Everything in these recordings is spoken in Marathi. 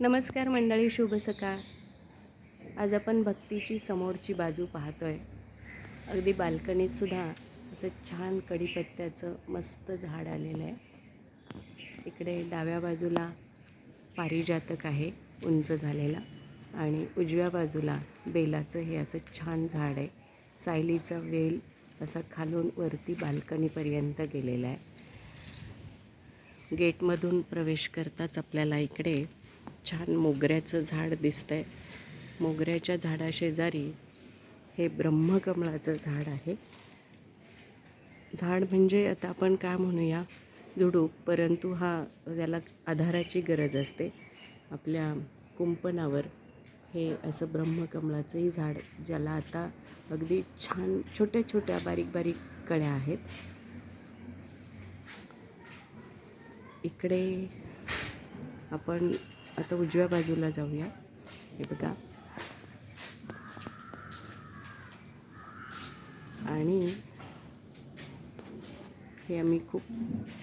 नमस्कार मंडळी शुभ सकाळ. आज आपण भक्तीची समोरची बाजू पाहतोय. अगदी बाल्कनीतसुद्धा असं छान कढीपत्त्याचं मस्त झाड आलेलं आहे. इकडे डाव्या बाजूला पारिजातक आहे उंच झालेला. आणि उजव्या बाजूला बेलाचं हे असं छान झाड आहे. सायलीचा वेल असा खालून वरती बाल्कनीपर्यंत गेलेला आहे. गेटमधून प्रवेश करताच आपल्याला इकडे छान मोगऱ्याचं झाड दिसतंय. मोगऱ्याच्या झाडाशेजारी हे ब्रह्मकमळाचं झाड आहे. झाड म्हणजे आता आपण काय म्हणूया? झुडूप. परंतु हा त्याला आधाराची गरज असते. आपल्या कुंपणावर हे असं ब्रह्मकमळाचंही झाड ज्याला आता अगदी छान छोट्या छोट्या बारीक बारीक कळ्या आहेत. इकडे आपण आता उजव्या बाजूला जाऊया. हे बघा. आणि हे आम्ही खूप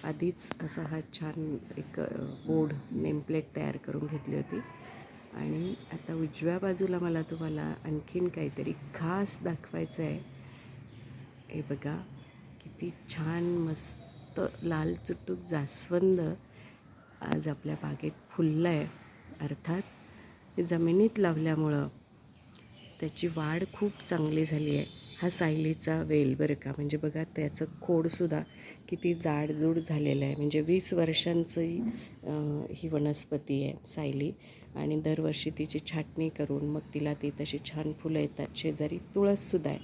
आधीच असा हा छान एक बोर्ड नेमप्लेट तयार करून घेतली होती. आणि आता उजव्या बाजूला मला तुम्हाला आणखीन काहीतरी खास दाखवायचं आहे. हे बघा किती छान मस्त लाल चुटूक जास्वंद आज आपल्या बागेत फुललं आहे अर्थात जमिनीत लावल्यामुळं त्याची वाढ खूप चांगली झाली आहे. हा सायलीचा वेल बरं का. म्हणजे बघा त्याचं खोडसुद्धा किती जाडजूड झालेलं आहे. म्हणजे वीस वर्षांचंही ही वनस्पती आहे सायली. आणि दरवर्षी तिची छाटणी करून मग तिला ती तशी छान फुलं येतात. शेजारी तुळससुद्धा आहे.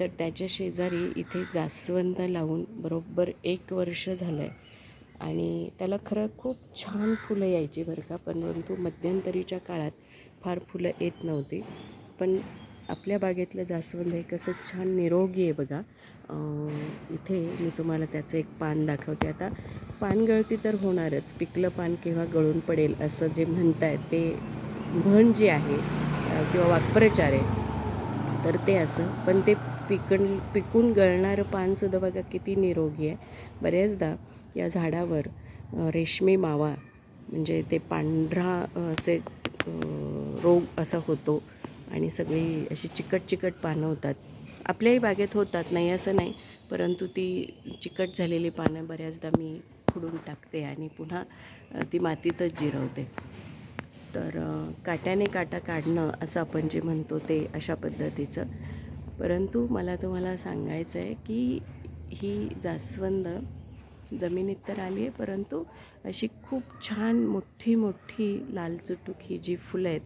तर त्याच्या शेजारी इथे जास्वंद लावून बरोबर एक वर्ष झालं आहे आणि त्याला खरं खूप छान फुलं यायची बरं का परंतु मध्यंतरीच्या काळात फार फुलं येत नव्हती. पण आपल्या बागेतलं जास्वंद हे कसं छान निरोगी आहे बघा. इथे मी तुम्हाला त्याचं एक पान दाखवते. आता पान गळती तर होणारच. पिकलं पान केव्हा गळून पडेल असं जे म्हणतायत ते म्हण जे आहे किंवा वाक्प्रचार आहे तर ते असं. पण ते पिकण पिकून गळणारं पानसुद्धा बघा किती निरोगी आहे. बऱ्याचदा या झाडावर रेशमी मावा म्हणजे ते पांढरा असे रोग असा होतो आणि सगळी अशी चिकट चिकट पानं होतात. आपल्याही बागेत होतात नाही असं नाही परंतु ती चिकट झालेली पानं बऱ्याचदा मी खुडून टाकते आणि पुन्हा ती मातीतच जिरवते. तर काट्याने काटा काढणं असं आपण जे म्हणतो ते अशा पद्धतीचं. परंतु मला तुम्हाला सांगायचं आहे की ही जास्वंद जमिनीत तर आली आहे परंतु अशी खूप छान मोठी मोठी लालचुटूक ही जी फुलं आहेत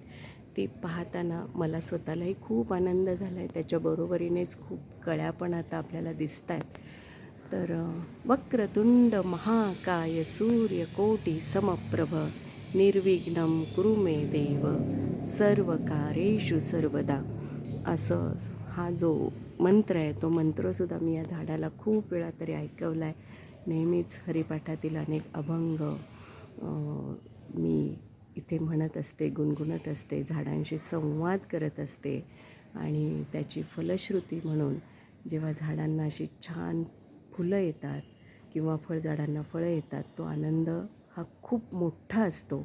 ती पाहताना मला स्वतःलाही खूप आनंद झाला आहे त्याच्याबरोबरीनेच खूप कळ्या पण आता आपल्याला दिसत आहेत तर वक्रतुंड महाकाय सूर्यकोटी समप्रभ निर्विघ्न कुरुमे देव सर्व कारेषु सर्वदा असं हा जो मंत्र आहे तो मंत्रसुद्धा मी या झाडाला खूप वेळा तरी ऐकवला आहे नेहमीच हरिपाठातील अनेक अभंग मी इथे म्हणत असते गुणगुणत असते झाडांशी संवाद करत असते आणि त्याची फलश्रुती म्हणून जेव्हा झाडांना अशी छान फुलं येतात किंवा फळझाडांना फळं येतात तो आनंद हा खूप मोठा असतो.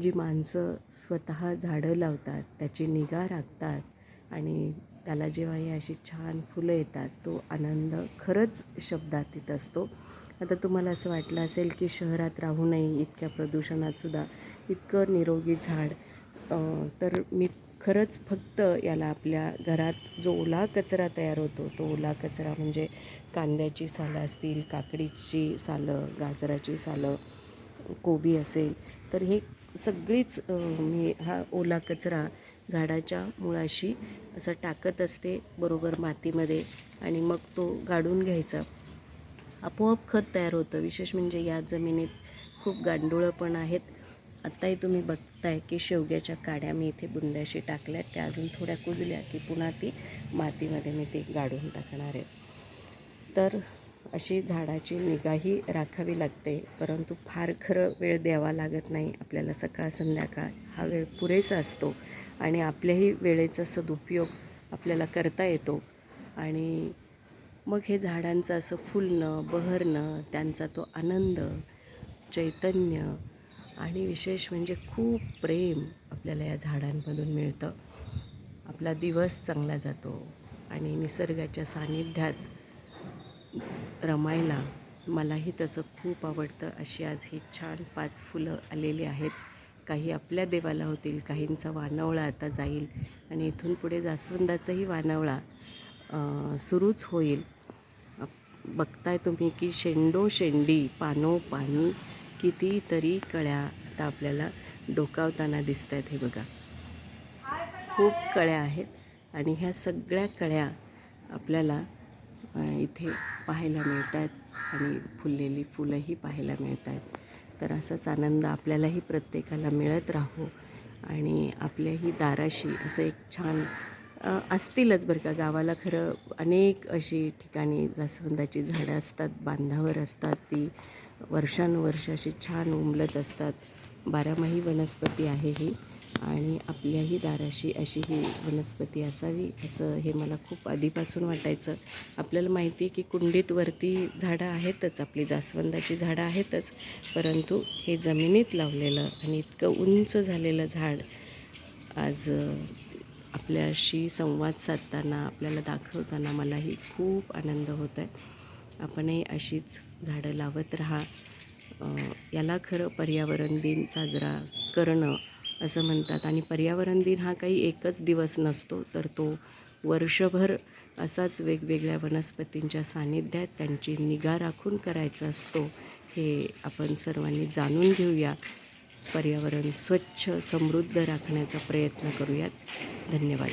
जी माणसं स्वतः झाडं लावतात त्याची निगा राखतात आणि त्याला जेव्हा ही अशी छान फुलं येतात तो आनंद खरंच शब्दात येत असतो. आता तुम्हाला असं वाटलं असेल की शहरात राहू नये इतक्या प्रदूषणातसुद्धा इतकं निरोगी झाड तर मी खरंच फक्त याला आपल्या घरात जो ओला कचरा तयार होतो तो ओला कचरा म्हणजे कांद्याची सालं असतील काकडीची सालं गाजराची सालं कोबी असेल तर हे सगळीच मी हा ओला कचरा झाडाच्या मुळाशी असं टाकत असते बरोबर मातीमध्ये आणि मग तो गाडून घ्यायचा. आपोआप खत तयार होतं. विशेष म्हणजे या जमिनीत खूप गांडुळं पण आहेत. आत्ताही तुम्ही बघताय की शेवग्याच्या काड्या मी इथे बुंद्याशी टाकल्या. त्या अजून थोड्या कुजल्या की पुन्हा ती मातीमध्ये मी ती गाडून टाकणार आहे. तर अशी झाडाची निगाही राखावी लागते. परंतु फार खरं वेळ द्यावा लागत नाही. आपल्याला सकाळ संध्याकाळ हा वेळ पुरेसा असतो आणि आपल्याही वेळेचा सदुपयोग आपल्याला करता येतो. आणि मग हे झाडांचं असं फुलणं बहरणं त्यांचा तो आनंद चैतन्य आणि विशेष म्हणजे खूप प्रेम आपल्याला या झाडांमधून मिळतं. आपला दिवस चांगला जातो आणि निसर्गाच्या सानिध्यात रमायला. मलाही तसं खूप आवडतं अशी आज ही छान पाच फुलं आलेली आहेत. काही आपल्या देवाला होतील काहींचा वानवळा आता जाईल आणि इथून पुढे जास्वंदाचाही वानवळा सुरूच होईल. बघताय तुम्ही की शेंडो शेंडी पानो पाणी कितीतरी कळ्या आता आपल्याला डोकावताना दिसत आहेत हे बघा. खूप कळ्या आहेत आणि ह्या सगळ्या कळ्या आपल्याला इथे पाहायला मिळत आहेत आणि फुललेली फुलंही पाहायला मिळत आहेत तर असाच आनंद आपल्यालाही प्रत्येकाला मिळत राहो आणि आपल्याही दाराशी असं एक छान असतीलच बरं का. गावाला खरं अनेक अशी ठिकाणी जास्वंदाची झाडं असतात बांधावर असतात ती वर्षानुवर्ष अशी छान उमलत असतात. बारामाही वनस्पती आहे ही. आणि आपल्याही दाराशी अशी ही वनस्पती असावी असं हे मला खूप आधीपासून वाटायचं. आपल्याला माहिती आहे की कुंडीत वरती झाडं आहेतच आपली जास्वंदाची झाडं आहेतच परंतु हे जमिनीत लावलेलं आणि इतकं उंच झालेलं झाड आज आपल्याशी संवाद साधताना आपल्याला दाखवताना मलाही खूप आनंद होत आहे आपणही अशीच झाडं लावत राहा. याला खरं पर्यावरण दिन साजरा करणं असं म्हणतात. आणि पर्यावरण दिन हा काही एकच दिवस नसतो तर तो वर्षभर असाच वेगवेगळ्या वनस्पतींच्या सानिध्यात त्यांची निगा राखून करायचा असतो हे आपण सर्वांनी जाणून घेऊया. पर्यावरण स्वच्छ समृद्ध राखण्याचा प्रयत्न करूयात. धन्यवाद.